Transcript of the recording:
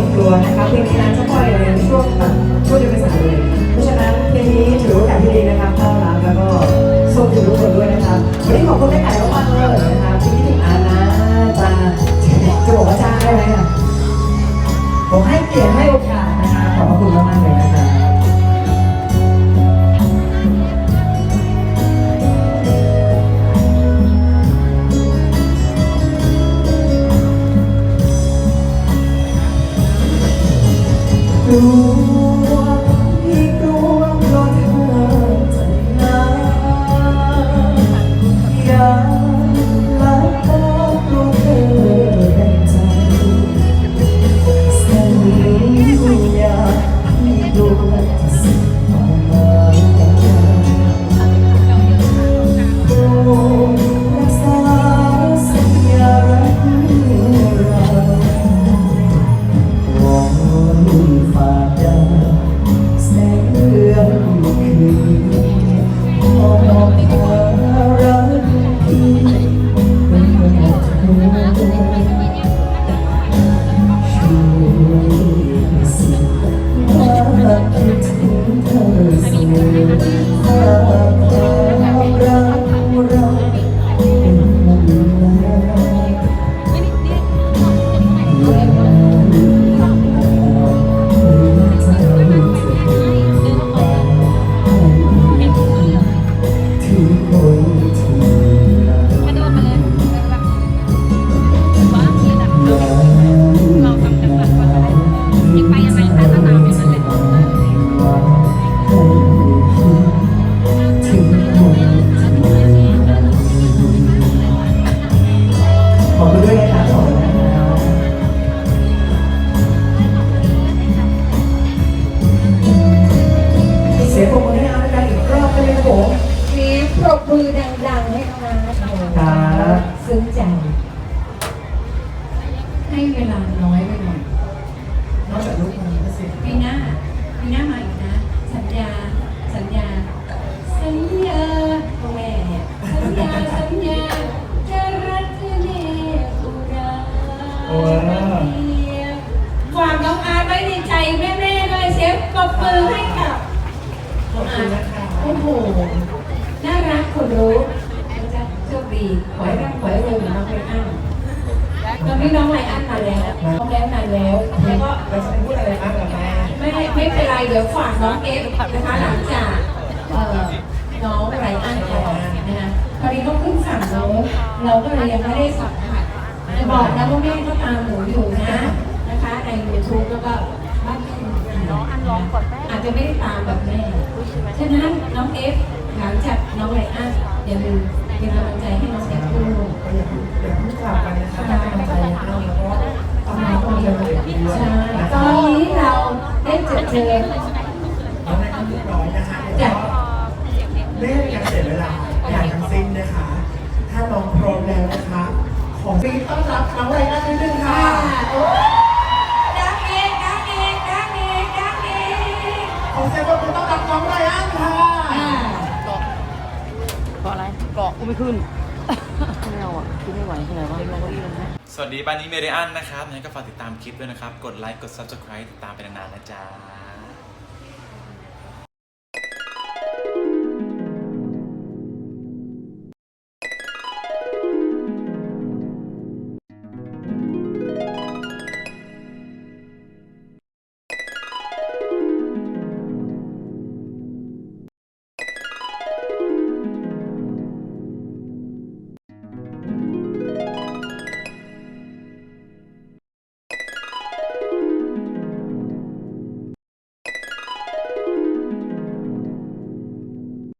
งกลัวนะครับเพลงนี้นั้นจะปล่อยในช่วงแบบช่วงเดือนเมษายนเพราะฉะนั้นเพลงนี้ถือโอกาสที่ดีนะครับต้อนรับแล้วก็ส่งถึงทุกคนด้วยนะครับวันนี้ขอบคุณแม่ไก่มากๆเลยนะครับที่คิดถึงอานะจ้าจะบอกว่าจ้าได้ไหมอะผมให้เกียรติให้โอกาส รู้ อนนี้น้องไรอันมาแล้วน้องแล้วนานแล้ว แล้วก็เราจะไปพูดอะไรบ้างกับแม่ไม่ไม่เป็นไรเดี๋ยวฝากน้องเอฟนะคะหลังจากเอ่อน้องไรอันก่อนนะคะพอดีเขาขึ้นฝั่งโน้นเราก็เลยยังไม่ได้สัมผัสจะบอกนะว่าแม่ก็ตามหนูอยู่นะนะคะในยูทูบแล้วก็บ้านที่น้องอันลองก่อนแม่อาจจะไม่ได้ตามแบบแม่ฉะนั้นน้องเอฟหลังจากน้องไรอันอย่าลืม เป็นกำลังใจให้น้องเอฟด้วยก็อยาเพิ่งอยาเพิ่งกลับไปนะคะให้กำลังใจเราแล้วก็ทำงานนเดียวเลยด้วยใช่นะตอนนี้เราได้เจอเจอแล้วในขั้นเรียบร้อยนะคะเดี๋ยวก็ไม่ในการเสียเวลาอย่างทั้งสิ้นนะคะ ถ้าน้องพร้อมแล้วนะคะขอปีต้อนรับน้องไรอันนิดนึงค่ะดังเองดังเองดังเองดังเองขอเสียงปรบมือต้อนรับน้องไรอันค่ะอ่าเกาะ อะไรเกาะกูไม่ขึ้น ไม่เอาอะกูไม่ไหวที่ไหนวะลองเก้าอี้ลงไหมสวัสดีบ้านนี้เมเดียนนะครับงั้นก็ฝากติดตามคลิปด้วยนะครับ กดไลค์ กด Subscribe ติดตามไปนานๆนะจ๊ะ